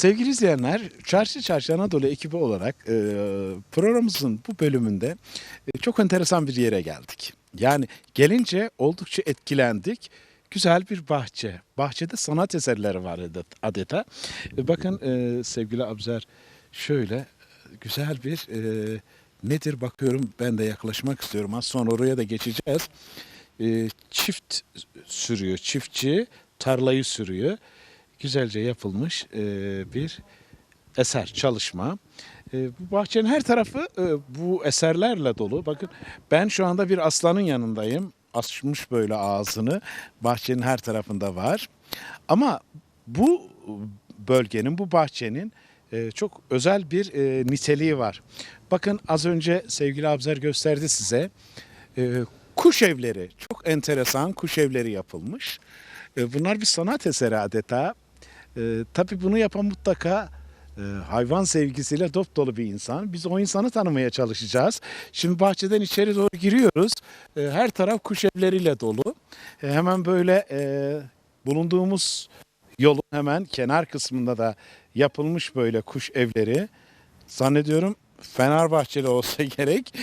Sevgili izleyenler, Çarşı Çarşı Anadolu ekibi olarak e, programımızın bu bölümünde e, çok enteresan bir yere geldik. Yani gelince oldukça etkilendik. Güzel bir bahçe. Bahçede sanat eserleri var adet- adeta. E, bakın e, sevgili Abzer şöyle e, güzel bir e, nedir bakıyorum ben de yaklaşmak istiyorum. Az sonra oraya da geçeceğiz. E, çift sürüyor, çiftçi tarlayı sürüyor. Güzelce yapılmış e, bir eser, çalışma. E, bu bahçenin her tarafı e, bu eserlerle dolu. Bakın ben şu anda bir aslanın yanındayım. Açmış böyle ağzını. Bahçenin her tarafında var. Ama bu bölgenin, bu bahçenin çok özel bir niteliği var. Bakın az önce sevgili Abzer gösterdi size. Kuş evleri, çok enteresan kuş evleri yapılmış. Bunlar bir sanat eseri adeta. E, tabii bunu yapan mutlaka e, hayvan sevgisiyle dop dolu bir insan. Biz o insanı tanımaya çalışacağız. Şimdi bahçeden içeri doğru giriyoruz. E, her taraf kuş evleriyle dolu. E, hemen böyle e, bulunduğumuz yolun hemen kenar kısmında da yapılmış böyle kuş evleri. Zannediyorum Fenerbahçeli olsa gerek.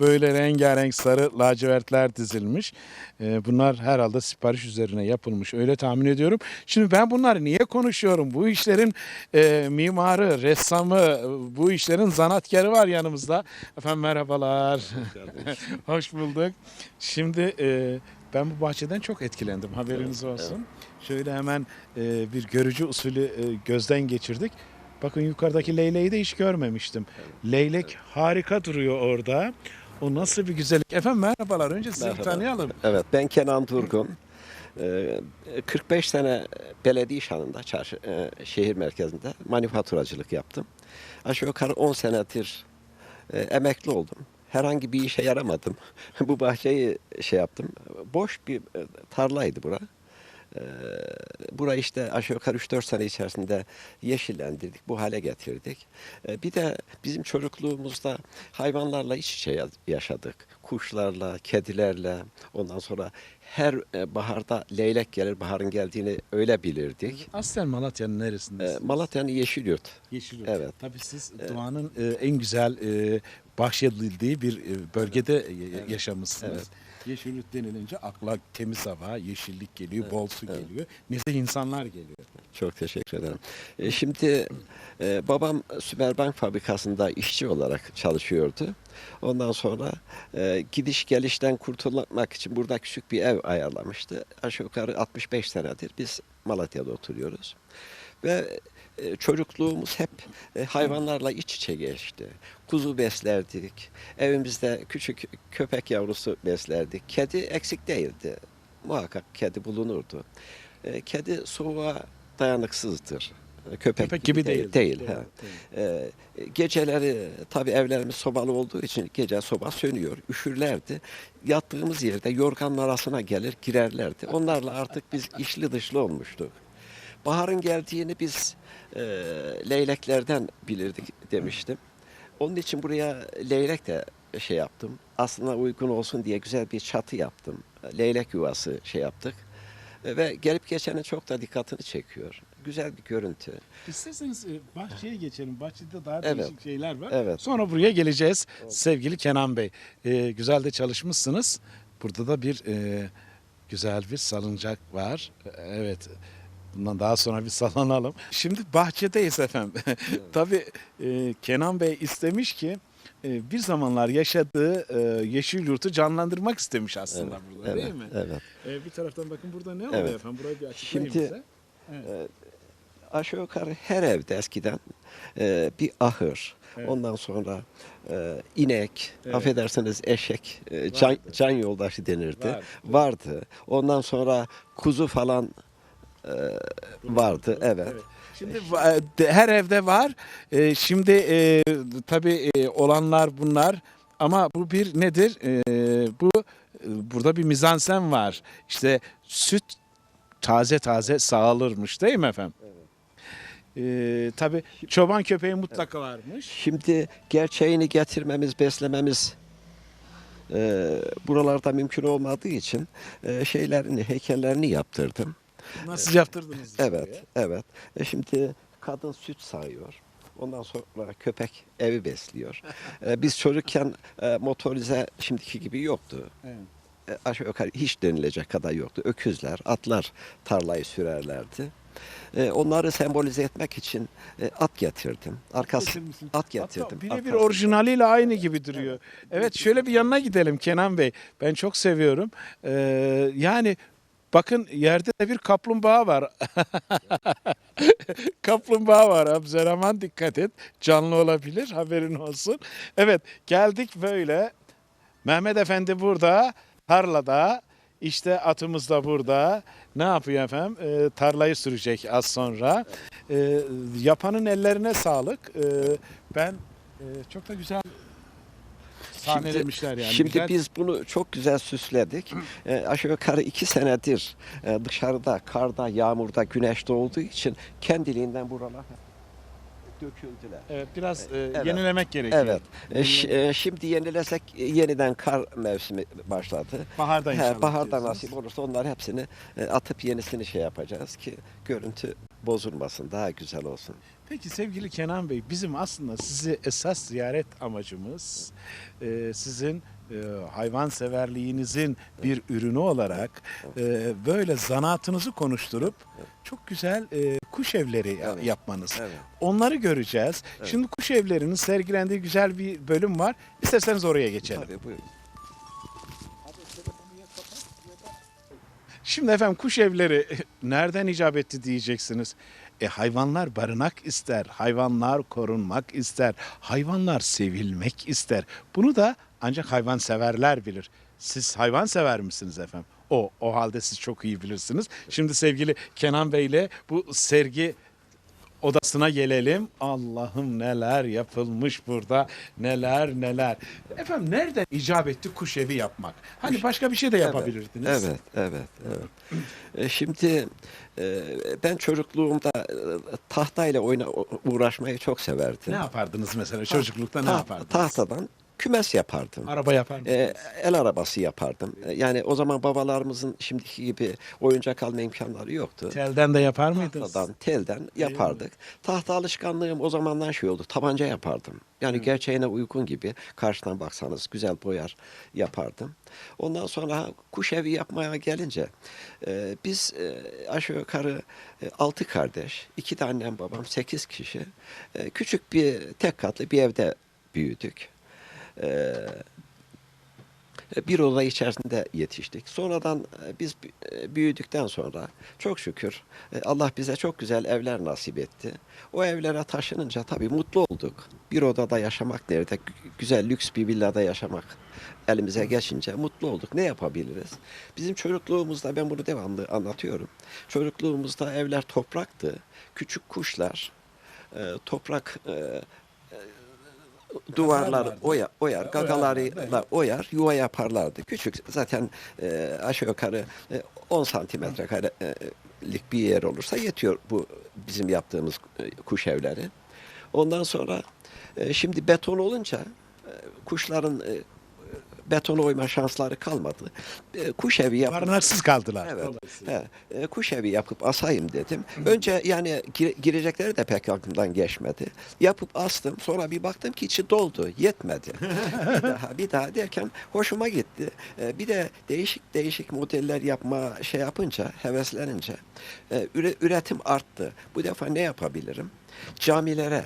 böyle rengarenk sarı lacivertler dizilmiş. Ee, Bunlar herhalde sipariş üzerine yapılmış. Öyle tahmin ediyorum. Şimdi ben bunları niye konuşuyorum? Bu işlerin e, mimarı, ressamı, bu işlerin zanatkarı var yanımızda. Efendim merhabalar. Hoş bulduk. Şimdi e, ben bu bahçeden çok etkilendim. Haberiniz olsun. Şöyle hemen e, bir görücü usulü e, gözden geçirdik. Bakın yukarıdaki leyleği de hiç görmemiştim. Leylek harika duruyor orada. O nasıl bir güzellik. Efendim merhabalar. Önce sizi Merhaba. tanıyalım. Evet ben Kenan Durgun. Ee, 45 sene belediye işhanında çarşı, e, şehir merkezinde manifaturacılık yaptım. Aşağı yukarı 10 senedir e, emekli oldum. Herhangi bir işe yaramadım. Bu bahçeyi şey yaptım. Boş bir e, tarlaydı bura. Ee, Burayı işte aşağı yukarı 3-4 sene içerisinde yeşillendirdik, bu hale getirdik. Ee, Bir de bizim çocukluğumuzda hayvanlarla iç içe ya- yaşadık. Kuşlarla, kedilerle, ondan sonra her e, baharda leylek gelir, baharın geldiğini öyle bilirdik. Aslen Malatya'nın Ee, neresindesiniz? Malatya'nın Yeşilyurt. Yeşilyurt. Evet. Tabii siz doğanın e, en güzel e, bahşedildiği bir e, bölgede e, yaşamışsınız. Evet. Yeşilyurt denilince akla temiz hava, yeşillik geliyor, bol su geliyor. Nezih insanlar geliyor. Çok teşekkür ederim. E, Şimdi e, babam Sümerbank fabrikasında işçi olarak çalışıyordu. Ondan sonra e, gidiş gelişten kurtulmak için burada küçük bir ev ayarlamıştı. Aşağı yukarı 65 senedir biz Malatya'da oturuyoruz. Ve çocukluğumuz hep e, hayvanlarla iç içe geçti. Kuzu beslerdik. Evimizde küçük köpek yavrusu beslerdik. Kedi eksik değildi. Muhakkak kedi bulunurdu. E, Kedi soğuğa dayanıksızdır. E, Köpek, Köpek gibi değil. değil. ha. E, geceleri tabii evlerimiz sobalı olduğu için gece soba sönüyor. Üşürlerdi. Yattığımız yerde yorganın arasına gelir girerlerdi. Onlarla artık biz işli dışlı olmuştuk. Baharın geldiğini biz e, leyleklerden bilirdik demiştim. Onun için buraya leylek de şey yaptım. Aslında uygun olsun diye güzel bir çatı yaptım. Leylek yuvası şey yaptık. E, Ve gelip geçenin çok da dikkatini çekiyor. Güzel bir görüntü. İsterseniz e, bahçeye geçelim. Bahçede daha Evet. değişik şeyler var. Evet. Sonra buraya geleceğiz. Sevgili Kenan Bey, e, güzel de çalışmışsınız. Burada da bir e, güzel bir salıncak var. Evet. Bundan daha sonra bir sallanalım. Şimdi bahçedeyiz efendim. Tabii e, Kenan Bey istemiş ki e, bir zamanlar yaşadığı e, yeşil yurtu canlandırmak istemiş aslında Evet, burada evet, değil mi? Evet. E, bir taraftan bakın burada ne Evet. oluyor efendim? Burayı bir açıklayın Şimdi- bize. Evet. Aşağı yukarı her evde eskiden e, bir ahır, Evet. ondan sonra e, inek, Evet. affedersiniz eşek, e, can, can yoldaşı denirdi. Vardı. Vardı. Ondan sonra kuzu falan e, vardı. Evet. Şimdi her evde var. Ee, şimdi e, tabii e, olanlar bunlar ama bu bir nedir? Ee, bu e, burada bir mizansen var. İşte süt taze taze sağılırmış değil mi efendim? Ee, tabii çoban köpeği mutlaka varmış. Şimdi gerçeğini getirmemiz, beslememiz e, buralarda mümkün olmadığı için e, şeylerini, heykellerini yaptırdım. Nasıl yaptırdınız? Evet, evet. E şimdi kadın süt sağıyor. Ondan sonra köpek evi besliyor. E, biz çocukken e, motorize şimdiki gibi yoktu. Evet. E, aşağı yukarı hiç denilecek kadar yoktu. Öküzler, atlar tarlayı sürerlerdi. E, onları sembolize etmek için e, at getirdim. Arkası at getirdim. Birebir orijinaliyle aynı gibi duruyor. Evet şöyle bir yanına gidelim Kenan Bey. Ben çok seviyorum. Ee, yani bakın yerde de bir kaplumbağa var. kaplumbağa var Abdurrahman dikkat et. Canlı olabilir haberin olsun. Evet geldik böyle. Mehmet Efendi burada tarlada. İşte atımız da burada. Ne yapıyor efendim? Ee, tarlayı sürecek az sonra. Ee, yapanın ellerine sağlık. Ee, ben e, çok da güzel sahnelemişler yani. Şimdi Güzel- biz bunu çok güzel süsledik. E, aşağı yukarı iki senedir e, dışarıda, karda, yağmurda, güneşte olduğu için kendiliğinden buralar döküldüler. evet, biraz e, Evet. yenilemek gerekiyor. Evet. E, e, şimdi yenilesek e, yeniden kar mevsimi başladı. Baharda He, inşallah. baharda diyorsunuz. nasip olursa onları hepsini e, atıp yenisini şey yapacağız ki görüntü bozulmasın, daha güzel olsun. Peki sevgili Kenan Bey, bizim aslında sizi esas ziyaret amacımız e, sizin e, hayvanseverliğinizin bir ürünü olarak e, böyle zanaatınızı konuşturup çok güzel e, kuş evleri ya- Evet. yapmanız. Evet. Onları göreceğiz. Şimdi kuş evlerinin sergilendiği güzel bir bölüm var. İsterseniz oraya geçelim. Tabii buyurun. Şimdi efendim kuş evleri nereden icap etti diyeceksiniz. E hayvanlar barınak ister, hayvanlar korunmak ister, hayvanlar sevilmek ister. Bunu da ancak hayvanseverler bilir. Siz hayvan sever misiniz efendim? O, o halde siz çok iyi bilirsiniz. Şimdi sevgili Kenan Bey ile bu sergi odasına gelelim. Allah'ım neler yapılmış burada. Neler neler. Efendim nereden icap etti kuş evi yapmak? Hani başka bir şey de yapabilirdiniz. Evet, evet, evet. E, Şimdi e, ben çocukluğumda e, tahtayla oyna uğraşmayı çok severdim. Ne yapardınız mesela çocuklukta ne Ta- yapardınız? Tahtadan kümes yapardım. Araba yapar mısınız? E, el arabası yapardım. E, Yani o zaman babalarımızın şimdiki gibi oyuncak alma imkanları yoktu. Telden de yapar mıydınız? Tahtadan, telden yapardık. Tahta alışkanlığım o zamandan şey oldu. Tabanca yapardım. Yani gerçeğine uygun gibi karşıdan baksanız güzel boyar yapardım. Ondan sonra kuş evi yapmaya gelince e, biz e, aşağı yukarı e, altı kardeş, iki de annem babam, sekiz kişi e, küçük bir tek katlı bir evde büyüdük. E, bir oda içerisinde yetiştik. Sonradan e, biz e, büyüdükten sonra çok şükür e, Allah bize çok güzel evler nasip etti. O evlere taşınınca tabii mutlu olduk. Bir odada yaşamak nerede? Gü- Güzel lüks bir villada yaşamak elimize geçince mutlu olduk. Ne yapabiliriz? Bizim çocukluğumuzda ben bunu devamlı anlatıyorum. Çocukluğumuzda evler topraktı. Küçük kuşlar toprak oya, oyar, Evet, gagalarıyla oyar, yuva yaparlardı. Küçük zaten e, aşağı yukarı e, 10 santimetre karelik bir yer olursa yetiyor bu bizim yaptığımız e, kuş evleri. Ondan sonra e, şimdi beton olunca e, kuşların e, betona oyma şansları kalmadı. E, kuş evi yapıp Barınaksız kaldılar. Evet. He, e, kuş evi yapıp asayım dedim. Önce yani gir- girecekleri de pek aklımdan geçmedi. Yapıp astım. Sonra bir baktım ki içi doldu. Yetmedi. bir daha bir daha derken hoşuma gitti. E, bir de değişik değişik modeller yapma şey yapınca, heveslenince e, üre- üretim arttı. Bu defa ne yapabilirim? Camilere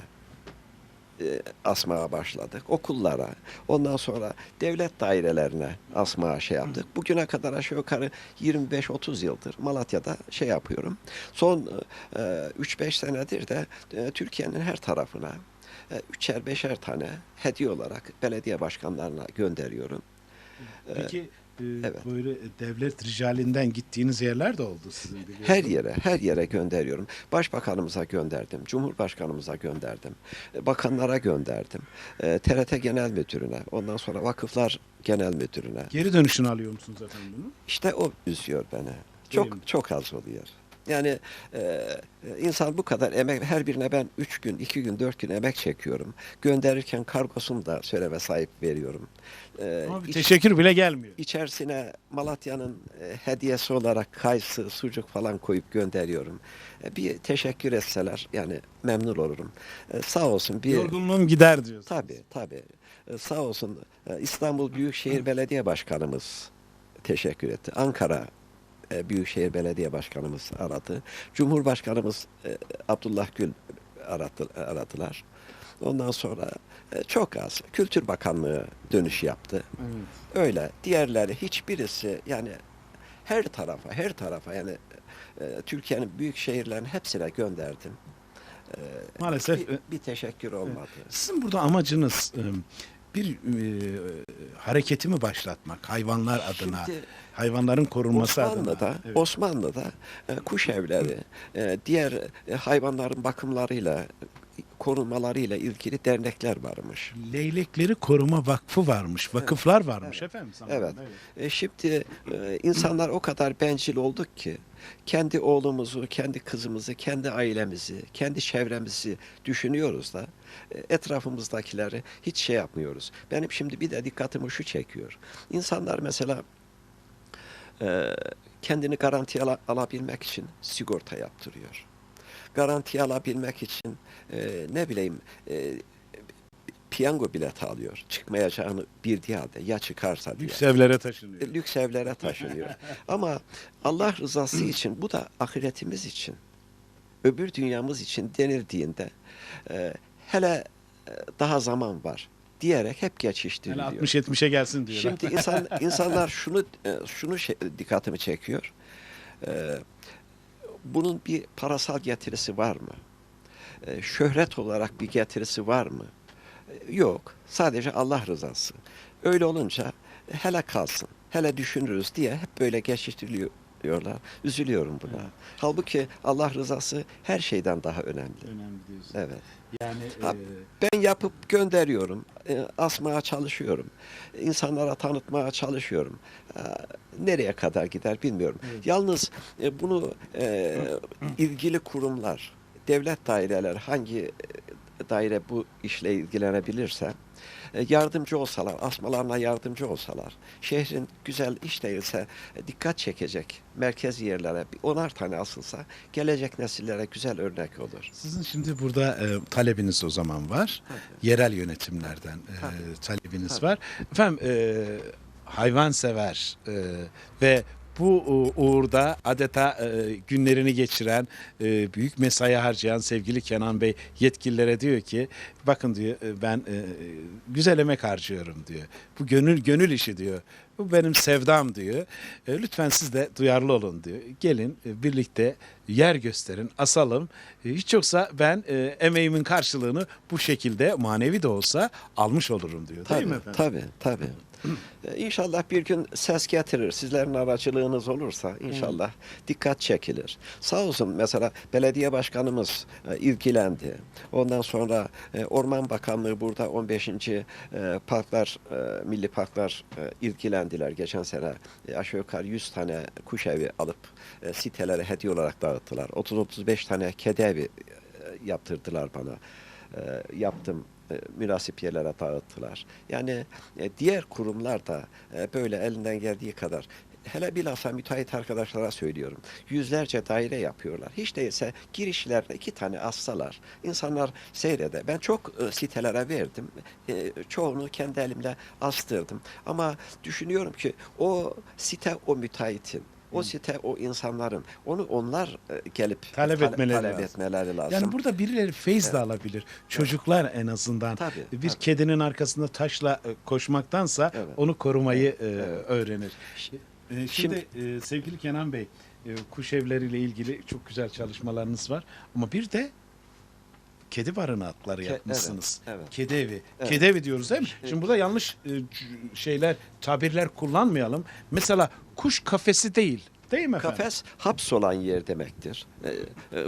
e, asmaya başladık. Okullara, ondan sonra devlet dairelerine asmaya şey yaptık. Bugüne kadar aşağı yukarı 25-30 yıldır Malatya'da şey yapıyorum. Son e, 3-5 senedir de e, Türkiye'nin her tarafına e, üçer beşer tane hediye olarak belediye başkanlarına gönderiyorum. Peki e, evet. böyle devlet ricalinden gittiğiniz yerler de oldu sizin biliyorsunuz. Her yere, her yere gönderiyorum. Başbakanımıza gönderdim, Cumhurbaşkanımıza gönderdim, e, bakanlara gönderdim, e, TRT Genel Müdürüne, ondan sonra Vakıflar Genel Müdürüne. Geri dönüşünü alıyor musunuz efendim bunu? İşte o üzüyor beni. Çok çok az oluyor. Yani e, insan bu kadar emek, her birine ben 3 gün, 2 gün, 4 gün emek çekiyorum. Gönderirken kargosunu da söyleme sahip veriyorum. E, Ama bir iç- teşekkür bile gelmiyor. İçerisine Malatya'nın e, hediyesi olarak kayısı, sucuk falan koyup gönderiyorum. E, bir teşekkür etseler yani memnun olurum. E, sağ olsun bir Yorgunluğum gider diyorsun. tabi tabi sağ olsun e, İstanbul Büyükşehir Belediye Başkanımız teşekkür etti. Ankara e, Büyükşehir Belediye Başkanımız aradı. Cumhurbaşkanımız e, Abdullah Gül aradı, aradılar. Ondan sonra e, çok az Kültür Bakanlığı dönüş yaptı. Evet. Öyle. Diğerleri hiçbirisi yani her tarafa, her tarafa yani e, Türkiye'nin büyük şehirlerin hepsine gönderdim. E, Maalesef bir, bir teşekkür olmadı. sizin burada amacınız bir e, hareketi mi başlatmak hayvanlar adına, Şimdi hayvanların korunması Osmanlı'da, adına? Evet. Osmanlı'da e, kuş evleri, e, diğer e, hayvanların bakımlarıyla, korunmalarıyla ilgili dernekler varmış. Leylekleri Koruma Vakfı varmış, vakıflar varmış Evet. efendim. Sana. Evet. E, şimdi e, insanlar o kadar bencil olduk ki kendi oğlumuzu, kendi kızımızı, kendi ailemizi, kendi çevremizi düşünüyoruz da e, etrafımızdakileri hiç şey yapmıyoruz. Benim şimdi bir de dikkatimi şu çekiyor. İnsanlar mesela e, kendini garantiye ala- alabilmek için sigorta yaptırıyor. Garantiye alabilmek için e, ne bileyim piyango bileti alıyor. Çıkmayacağını bildiği halde ya çıkarsa diye. Lüks evlere taşınıyor. E, lüks evlere taşınıyor. Ama Allah rızası için bu da ahiretimiz için öbür dünyamız için denildiğinde e, hele e, daha zaman var diyerek hep Yani geçiştiriliyor. 60-70'e gelsin diyor. Şimdi insan insanlar şunu e, şunu şey- dikkatimi çekiyor. E, bunun bir parasal getirisi var mı? E, şöhret olarak bir getirisi var mı? Yok. Sadece Allah rızası. Öyle olunca hele kalsın, hele düşünürüz diye hep böyle geçiştiriliyorlar. Üzülüyorum buna. Evet. Halbuki Allah rızası her şeyden daha önemli. Önemli diyorsun. Evet. Yani Ha, e, Ben yapıp gönderiyorum. E, asmaya çalışıyorum. İnsanlara tanıtmaya çalışıyorum. E, nereye kadar gider bilmiyorum. Evet. Yalnız e, bunu e, ilgili kurumlar, devlet daireleri hangi daire bu işle ilgilenebilirse e, yardımcı olsalar, asmalarına yardımcı olsalar, şehrin güzel iş değilse e, dikkat çekecek merkez yerlere onar tane asılsa gelecek nesillere güzel örnek olur. sizin şimdi burada e, talebiniz o zaman var. Yerel yönetimlerden e, Tabii. talebiniz Tabii. var. Efendim e, hayvansever e, ve bu e, uğurda adeta e, günlerini geçiren, e, büyük mesai harcayan sevgili Kenan Bey yetkililere diyor ki bakın diyor ben güzel emek harcıyorum diyor. Bu gönül gönül işi diyor. Bu benim sevdam diyor. Lütfen siz de duyarlı olun diyor. Gelin birlikte yer gösterin, asalım. Hiç yoksa ben emeğimin karşılığını bu şekilde manevi de olsa almış olurum diyor. Tabii, Değil mi efendim? tabii, tabii. Ee, İnşallah bir gün ses getirir. Sizlerin aracılığınız olursa inşallah dikkat çekilir. Sağ olsun mesela belediye başkanımız e, ilgilendi. Ondan sonra e, Orman Bakanlığı burada 15. e, parklar, milli parklar ilgilendiler. Geçen sene aşağı yukarı 100 tane kuş evi alıp sitelere hediye olarak dağıttılar. 30-35 tane kedi evi e, yaptırdılar bana. Yaptım münasip yerlere dağıttılar. Yani e, diğer kurumlar da e, böyle elinden geldiği kadar hele bilhassa müteahhit arkadaşlara söylüyorum. Yüzlerce daire yapıyorlar. Hiç değilse girişlerde iki tane assalar. İnsanlar seyrede. Ben çok e, sitelere verdim. E, çoğunu kendi elimle astırdım. Ama düşünüyorum ki o site o müteahhitin. O site o insanların. Onu onlar e, gelip Talep tale- etmeleri talep lazım. etmeleri lazım. Yani burada birileri feyz de alabilir. Çocuklar en azından Tabii, bir tabii. kedinin arkasında taşla e, koşmaktansa Evet. onu korumayı Evet. öğrenir. E, Şimdi, e, sevgili Kenan Bey, kuş evleriyle ilgili çok güzel çalışmalarınız var. Ama bir de kedi barınakları Ke- yapmışsınız. evet, evet. Kedi evi. Evet. Kedi evi diyoruz değil mi? Evet. Şimdi burada yanlış e, c- şeyler, tabirler kullanmayalım. Mesela kuş kafesi değil. değil mi efendim? Kafes hapsolan yer demektir. Ee, e,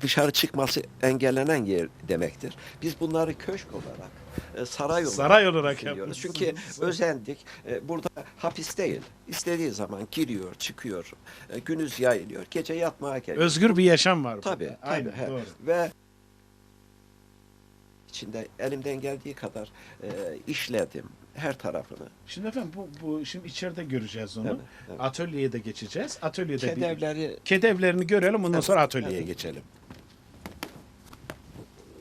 dışarı çıkması engellenen yer demektir. Biz bunları köşk olarak, e, saray olarak, Saray olarak düşünüyoruz. yapmışsınız. Çünkü özendik. E, Burada hapis değil. İstediği zaman giriyor, çıkıyor. E, Günüz yayılıyor. Gece yatmaya geliyor. Özgür bir yaşam var Tabii, burada. tabii. Aynen, he. doğru. Ve içinde elimden geldiği kadar e, işledim her tarafını. Şimdi efendim bu, bu şimdi içeride göreceğiz onu. Evet, evet. Atölyeye de geçeceğiz. Atölyede bir Kedevleri kedevlerini görelim ondan Evet, sonra atölyeye evet. geçelim.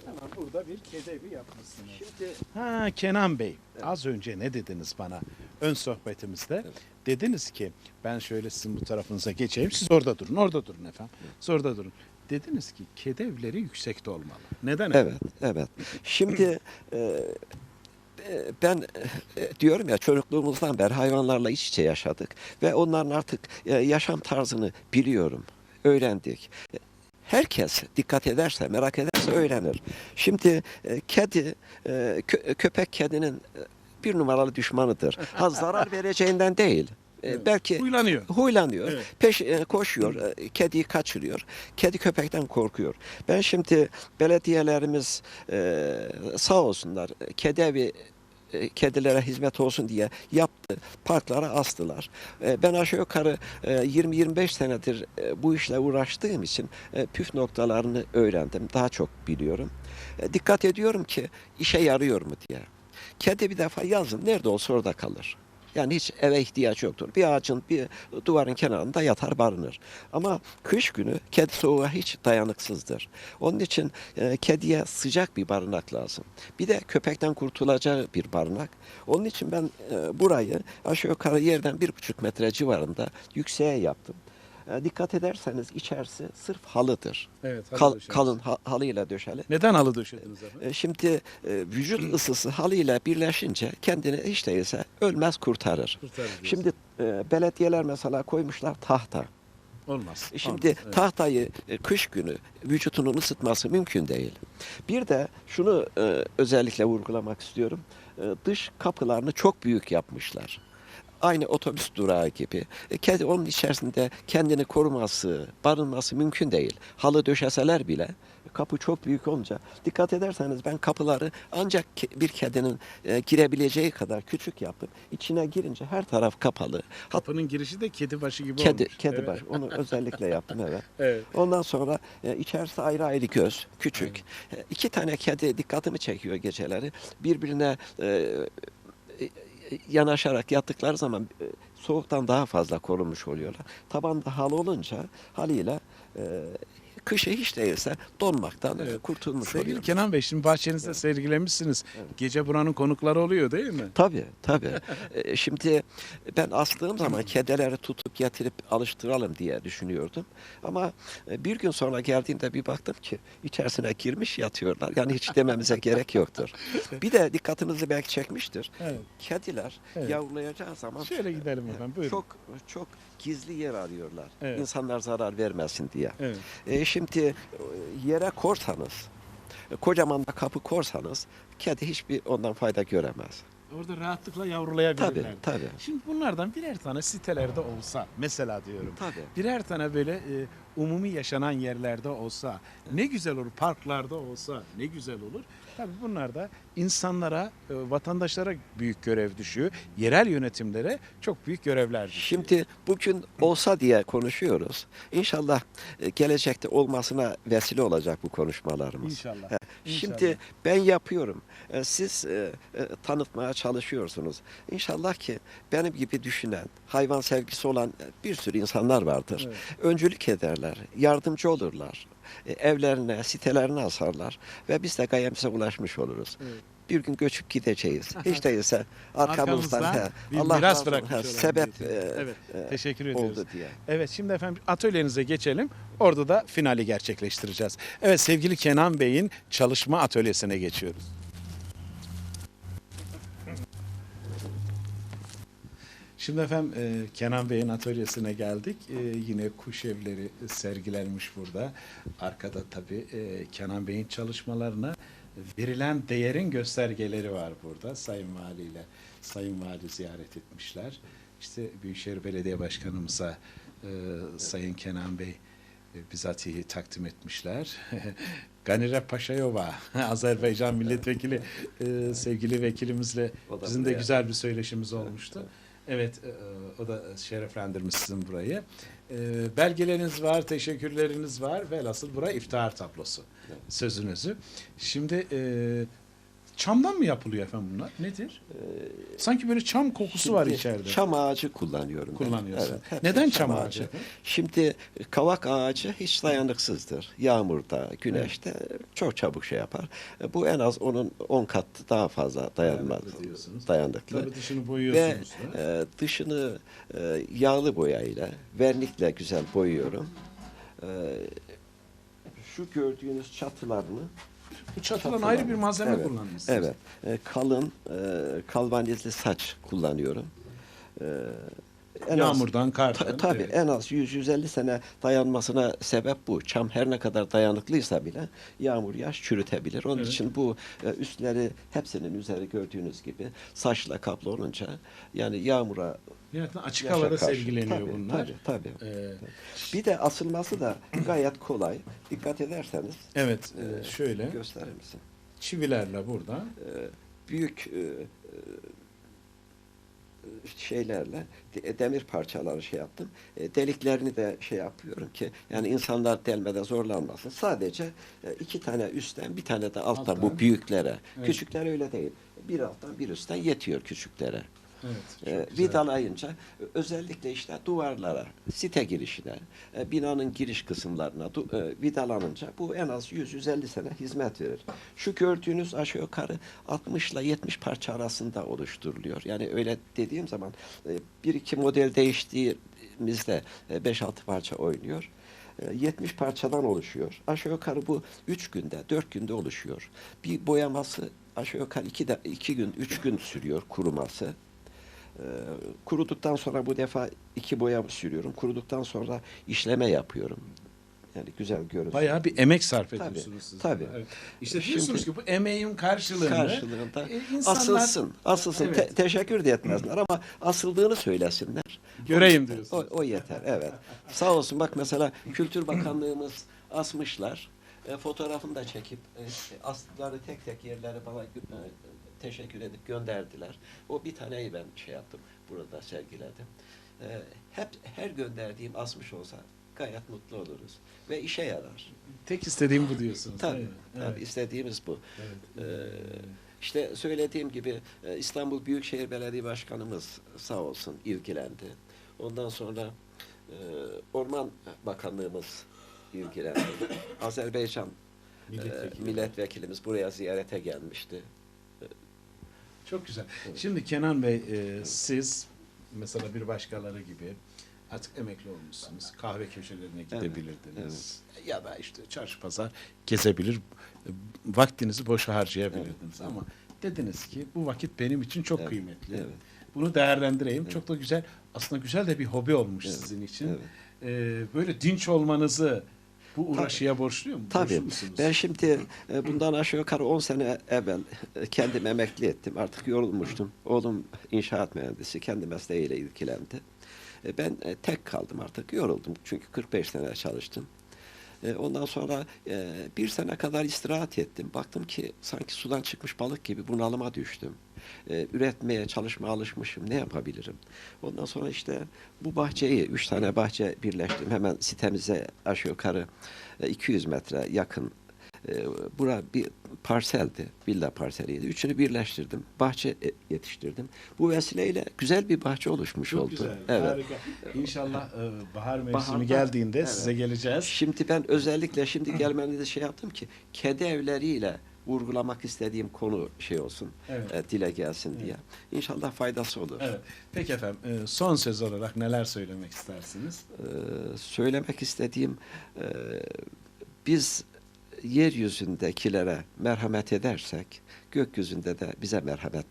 Hemen burada bir kedevi yapmışsınız. şimdi Ha Kenan Bey, az önce ne dediniz bana ön sohbetimizde? Evet. Dediniz ki ben şöyle sizin bu tarafınıza geçeyim. Siz orada durun, orada durun efendim. Siz orada durun. Dediniz ki kedevleri yüksekte olmalı. Neden? Evet, evet. Şimdi e, e, ben e, diyorum ya çocukluğumuzdan beri hayvanlarla iç içe yaşadık ve onların artık e, yaşam tarzını biliyorum, öğrendik. Herkes dikkat ederse, merak ederse öğrenir. Şimdi kedi, kö- köpek kedinin bir numaralı düşmanıdır. Ha zarar vereceğinden değil. E, Evet. Belki Huylanıyor. huylanıyor. Evet. Peş e, koşuyor. e, Kediyi kaçırıyor. Kedi köpekten korkuyor. Ben şimdi belediyelerimiz sağ olsunlar. Kedi evi kedilere hizmet olsun diye yaptı. Parklara astılar. Ben aşağı yukarı e, 20-25 senedir bu işle uğraştığım için püf noktalarını öğrendim. Daha çok biliyorum. Dikkat ediyorum ki işe yarıyor mu diye. Kedi bir defa yazın nerede olsa orada kalır. Yani hiç eve ihtiyaç yoktur. Bir ağacın, bir duvarın kenarında yatar barınır. Ama kış günü kedi soğuğa hiç dayanıksızdır. Onun için e, kediye sıcak bir barınak lazım. Bir de köpekten kurtulacağı bir barınak. Onun için ben e, burayı aşağı yukarı yerden bir buçuk metre civarında yükseğe yaptım. E, dikkat ederseniz içerisi sırf halıdır. Evet. halı Kal- kalın ha- halıyla döşeli. Neden halı döşediniz efendim? E, Şimdi e, vücut ısısı halıyla birleşince kendini hiç değilse ölmez kurtarır. Kurtarır diyorsun. Şimdi e, belediyeler mesela koymuşlar tahta. olmaz. E, Şimdi olmaz, evet. tahtayı e, kış günü vücudunun ısıtması mümkün değil. Bir de şunu e, özellikle vurgulamak istiyorum. E, dış kapılarını çok büyük yapmışlar. Aynı otobüs durağı gibi. E, onun içerisinde kendini koruması, barınması mümkün değil. Halı döşeseler bile kapı çok büyük olunca dikkat ederseniz ben kapıları ancak bir kedinin e, girebileceği kadar küçük yaptım. İçine girince her taraf kapalı. Kapının girişi de kedi başı gibi kedi olmuş. kedi Evet. baş. Onu özellikle yaptım evet. Evet. Ondan sonra e, içerisi ayrı ayrı göz, küçük. E, iki tane kedi dikkatimi çekiyor geceleri. Birbirine e, e, yanaşarak yattıkları zaman e, soğuktan daha fazla korunmuş oluyorlar. Tabanda halı olunca halıyla e, kışı hiç değilse donmaktan e, Evet. kurtulmuş Sevgili oluyor. Kenan Bey şimdi bahçenizde Evet. sergilemişsiniz. Evet. Gece buranın konukları oluyor değil mi? Tabii tabii. E, Şimdi ben astığım zaman kedileri tutup getirip alıştıralım diye düşünüyordum. Ama e, bir gün sonra geldiğimde bir baktım ki içerisine girmiş yatıyorlar. Yani hiç dememize gerek yoktur. Bir de dikkatinizi belki çekmiştir. Evet. Kediler Evet. yavrulayacağı zaman Şöyle gidelim efendim buyurun. çok çok gizli yer arıyorlar. Evet. İnsanlar zarar vermesin diye. Evet. E, şimdi e, yere korsanız, e, kocaman da kapı korsanız kedi hiçbir ondan fayda göremez. Orada rahatlıkla yavrulayabilirler. Tabii tabii. Şimdi bunlardan birer tane sitelerde olsa mesela diyorum. Tabii. Birer tane böyle e, umumi yaşanan yerlerde olsa ne güzel olur. Parklarda olsa ne güzel olur. Tabii bunlar da insanlara, e, vatandaşlara büyük görev düşüyor. Yerel yönetimlere çok büyük görevler düşüyor. Şimdi bugün olsa diye konuşuyoruz. İnşallah e, gelecekte olmasına vesile olacak bu konuşmalarımız. İnşallah. Şimdi ben yapıyorum. E, Siz tanıtmaya çalışıyorsunuz. İnşallah ki benim gibi düşünen, hayvan sevgisi olan bir sürü insanlar vardır. Evet. Öncülük ederler, yardımcı olurlar. E, Evlerine, sitelerine asarlar ve biz de gayemize ulaşmış oluruz. Evet. Bir gün göçüp gideceğiz. Hiç değilse arkamızdan, Arkamızdan he, bir Allah miras bırakmış sebep e, Evet, e, Teşekkür ediyoruz. oldu diye. Evet şimdi efendim atölyenize geçelim. Orada da finali gerçekleştireceğiz. Evet sevgili Kenan Bey'in çalışma atölyesine geçiyoruz. Şimdi efendim e, Kenan Bey'in atölyesine geldik. E, yine kuş evleri sergilenmiş burada. Arkada tabii e, Kenan Bey'in çalışmalarına verilen değerin göstergeleri var burada. Sayın Vali ile Sayın Vali ziyaret etmişler. İşte Büyükşehir Belediye Başkanımıza e, Sayın Kenan Bey bizatihi takdim etmişler. Ganire Paşayova, Azerbaycan milletvekili e, sevgili vekilimizle bizim de güzel bir söyleşimiz olmuştu. Evet, e, o da şereflendirmiş sizin burayı. E, belgeleriniz var, teşekkürleriniz var. Velhasıl bura iftihar tablosu sözünüzü. Şimdi e, çamdan mı yapılıyor efendim bunlar? Nedir? Sanki böyle çam kokusu var içeride. Çam ağacı kullanıyorum. ben. Kullanıyorsun. Evet, hepsi Neden çam ağacı? Şimdi kavak ağacı hiç dayanıksızdır. Yağmurda, güneşte çok çabuk şey yapar. E, Bu en az onun 10 kat daha fazla dayanmaz. Dayanıklı. Dayanıklı. Tabii dışını Ve boyuyorsunuz da. e, dışını e, yağlı boyayla, vernikle güzel boyuyorum. E, şu gördüğünüz çatılarını Bu çatıdan ayrı bir malzeme Evet, kullanmışsınız. Evet. E, kalın e, kalvanizli saç kullanıyorum. E, en az- Yağmurdan, kardan. Ta- tabii evet. en az 100-150 sene dayanmasına sebep bu. Çam her ne kadar dayanıklıysa bile yağmur yaş çürütebilir. Onun Evet. için bu e, üstleri hepsinin üzeri gördüğünüz gibi saçla kaplı olunca yani yağmura Nihayetinde açık yaşa havada karşı- sergileniyor tabii, bunlar. Tabii tabii. Ee, Bir de asılması da gayet kolay. Dikkat ederseniz evet, e, e, şöyle gösterir misin? çivilerle burada. e, büyük e, e, şeylerle de- demir parçaları şey yaptım. E, deliklerini de şey yapıyorum ki yani insanlar delmede zorlanmasın. Sadece e, iki tane üstten bir tane de alttan, Alttan. bu büyüklere. Evet. Küçükler öyle değil. Bir alttan bir üstten yetiyor küçüklere. Evet. E, güzel. vidalayınca e, özellikle işte duvarlara, site girişine, e, binanın giriş kısımlarına du- e, vidalanınca bu en az 100-150 sene hizmet verir. Şu gördüğünüz aşağı yukarı 60 ile 70 parça arasında oluşturuluyor. Yani öyle dediğim zaman e, bir iki model değiştiğimizde e, 5-6 parça oynuyor. E, 70 parçadan oluşuyor. Aşağı yukarı bu 3 günde, 4 günde oluşuyor. Bir boyaması aşağı yukarı 2 de 2 gün, 3 gün sürüyor kuruması. Ee, kuruduktan sonra bu defa iki boya sürüyorum. Kuruduktan sonra işleme yapıyorum. Yani güzel görünsün. Bayağı bir emek sarf Tabii, ediyorsunuz siz. tabii. Evet. İşte Şimdi- diyorsunuz ki bu emeğin karşılığını karşılığında e, insanlar asılsın. Asılsın. Evet. Te- teşekkür de etmezler ama asıldığını söylesinler. göreyim O, diyorsunuz. o yeter. Evet. Sağ olsun bak mesela Kültür Bakanlığımız asmışlar. E, fotoğrafını da çekip e, astıkları tek tek yerleri bana e, teşekkür edip gönderdiler. O bir taneyi ben şey yaptım. Burada sergiledim. E, hep her gönderdiğim asmış olsa gayet mutlu oluruz. Ve işe yarar. Tek istediğim bu diyorsunuz. Tabii. değil mi? tabii Evet. istediğimiz bu. Evet. Ee, işte söylediğim gibi e, İstanbul Büyükşehir Belediye Başkanımız sağ olsun ilgilendi. Ondan sonra e, Orman Bakanlığımız ilgilendi. Azerbaycan e, Milletvekili. milletvekilimiz buraya ziyarete gelmişti. Çok güzel. Şimdi Kenan Bey e, siz mesela bir başkaları gibi artık emekli olmuşsunuz. Kahve köşelerine gidebilirdiniz. Ya da işte çarşı pazar gezebilir, vaktinizi boşa harcayabilirdiniz. Ama dediniz ki bu vakit benim için çok kıymetli. evet. Bunu değerlendireyim. Çok da güzel. Aslında güzel de bir hobi olmuş sizin için. evet. E, böyle dinç olmanızı bu uğraşıya borçluyor mu? Tabii. Borçlu musunuz? Ben şimdi e, bundan aşağı yukarı 10 sene evvel e, kendim emekli ettim. Artık yorulmuştum. Oğlum inşaat mühendisi. Kendi mesleğiyle ilgilendi. E, Ben e, tek kaldım artık. Yoruldum. Çünkü 45 sene çalıştım. E, Ondan sonra e, bir sene kadar istirahat ettim. Baktım ki sanki sudan çıkmış balık gibi bunalıma düştüm. E, Üretmeye, çalışmaya alışmışım. Ne yapabilirim? Ondan sonra işte bu bahçeyi, üç tane bahçe birleştim. Hemen sitemize aşağı yukarı e, 200 metre yakın. E, Bura bir parseldi, villa parseliydi. Üçünü birleştirdim. Bahçe e, yetiştirdim. Bu vesileyle güzel bir bahçe oluşmuş Çok oldu. güzel. Evet. Harika. İnşallah e, bahar mevsimi Baharda- geldiğinde Evet. size geleceğiz. Şimdi ben özellikle şimdi gelmenizde şey yaptım ki kedi evleriyle vurgulamak istediğim konu şey olsun, Evet. e, dile gelsin diye. İnşallah faydası olur. Evet. Peki efendim e, son söz olarak neler söylemek istersiniz? Ee, söylemek istediğim e, biz yeryüzündekilere merhamet edersek gökyüzünde de bize merhamet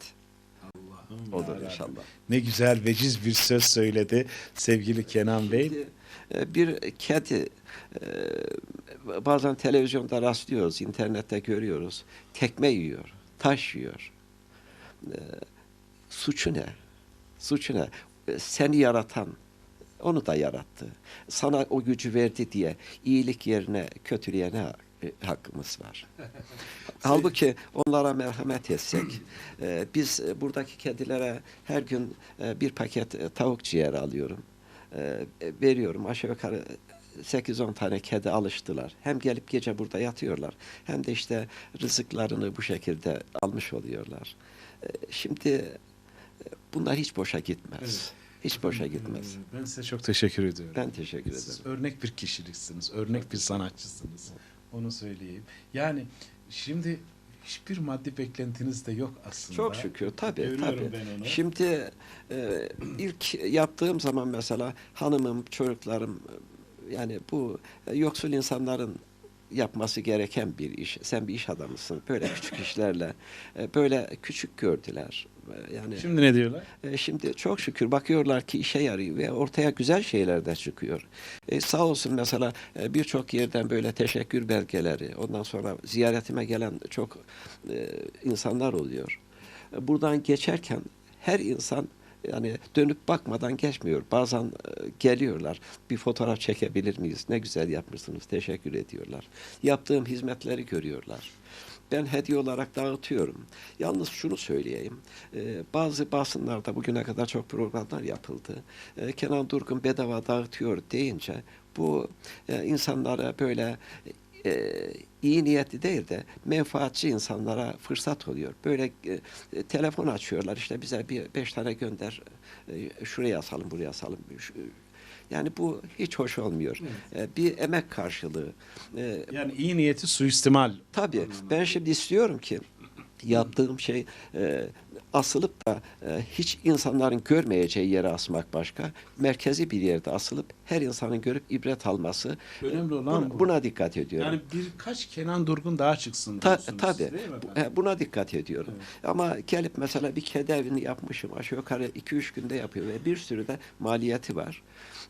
olur inşallah. Ne güzel veciz bir söz söyledi sevgili Kenan Bey. Şimdi, e, bir kedi e, bazen televizyonda rastlıyoruz, internette görüyoruz. Tekme yiyor, taş yiyor. E, suçu ne? Suçu ne? E, Seni yaratan Onu da yarattı. Sana o gücü verdi diye iyilik yerine kötülüğe ne e, hakkımız var? Halbuki onlara merhamet etsek, e, biz e, buradaki kedilere her gün e, bir paket e, tavuk ciğeri alıyorum. E, e, veriyorum aşağı yukarı 8-10 tane kedi alıştılar. Hem gelip gece burada yatıyorlar hem de işte rızıklarını bu şekilde almış oluyorlar. E, Şimdi e, bunlar hiç boşa gitmez. Evet. Hiç boşa gitmez. Ee, Ben size çok teşekkür ediyorum. Ben teşekkür Siz ederim. örnek bir kişiliksiniz, örnek bir sanatçısınız. Onu söyleyeyim. Yani şimdi hiçbir maddi beklentiniz de yok aslında. Çok şükür tabii Görüyorum tabii. ben onu. Şimdi e, ilk yaptığım zaman mesela hanımım, çocuklarım yani bu e, yoksul insanların yapması gereken bir iş. Sen bir iş adamısın. Böyle küçük işlerle e, böyle küçük gördüler. E, Yani Şimdi ne diyorlar? Şimdi çok şükür bakıyorlar ki işe yarıyor ve ortaya güzel şeyler de çıkıyor. E, sağ olsun mesela birçok yerden böyle teşekkür belgeleri, ondan sonra ziyaretime gelen çok e, insanlar oluyor. Buradan geçerken her insan yani dönüp bakmadan geçmiyor. Bazen e, geliyorlar. Bir fotoğraf çekebilir miyiz? Ne güzel yapmışsınız. Teşekkür ediyorlar. Yaptığım hizmetleri görüyorlar. Ben hediye olarak dağıtıyorum. Yalnız şunu söyleyeyim. Ee, bazı basınlarda bugüne kadar çok programlar yapıldı. Ee, Kenan Durgun bedava dağıtıyor deyince bu e, insanlara böyle e, iyi niyetli değil de menfaatçi insanlara fırsat oluyor. Böyle e, e, telefon açıyorlar işte bize bir beş tane gönder e, şuraya asalım buraya asalım. Şu- yani bu hiç hoş olmuyor. E, bir emek karşılığı. E, Yani iyi niyeti suistimal. Tabii. Ben şimdi istiyorum ki yaptığım şey e, asılıp da e, hiç insanların görmeyeceği yere asmak başka. Merkezi bir yerde asılıp her insanın görüp ibret alması. Önemli olan buna, bu. buna dikkat ediyorum. Yani birkaç Kenan Durgun daha çıksın Ta, tabii. e, Buna dikkat ediyorum. Ama gelip mesela bir kedi evini yapmışım. Aşağı yukarı 2-3 günde yapıyor ve bir sürü de maliyeti var.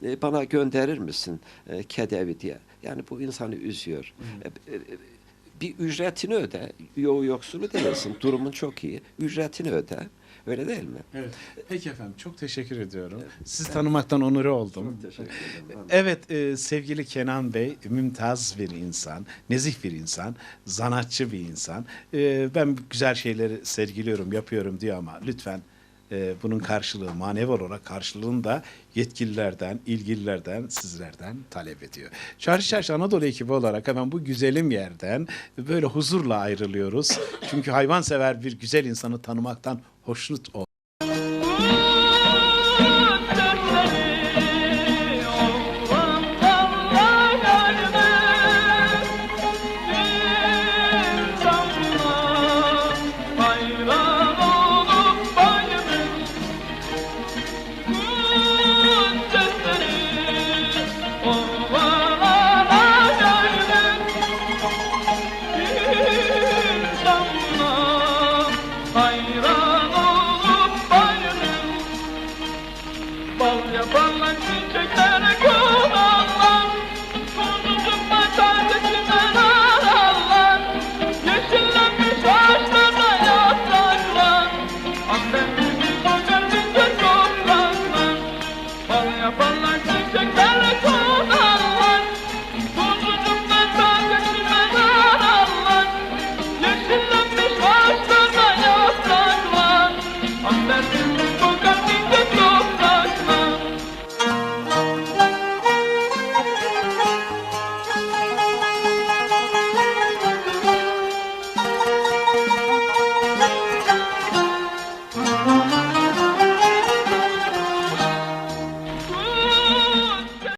E, bana gönderir misin e, kedi evi diye. Yani bu insanı üzüyor. E, e, bir ücretini öde. Yo yoksulu değilsin. Durumun çok iyi. Ücretini öde. Öyle değil mi? Evet. Peki efendim çok teşekkür ediyorum. Sizi tanımaktan onur oldum. teşekkür ederim. Evet e, sevgili Kenan Bey mümtaz bir insan, nezih bir insan, zanatçı bir insan. E, ben güzel şeyleri sergiliyorum, yapıyorum diyor ama lütfen e, bunun karşılığı manevi olarak karşılığını da yetkililerden, ilgililerden, sizlerden talep ediyor. Çarşı Çarşı Anadolu ekibi olarak hemen bu güzelim yerden böyle huzurla ayrılıyoruz. Çünkü hayvansever bir güzel insanı tanımaktan hoşnut ol.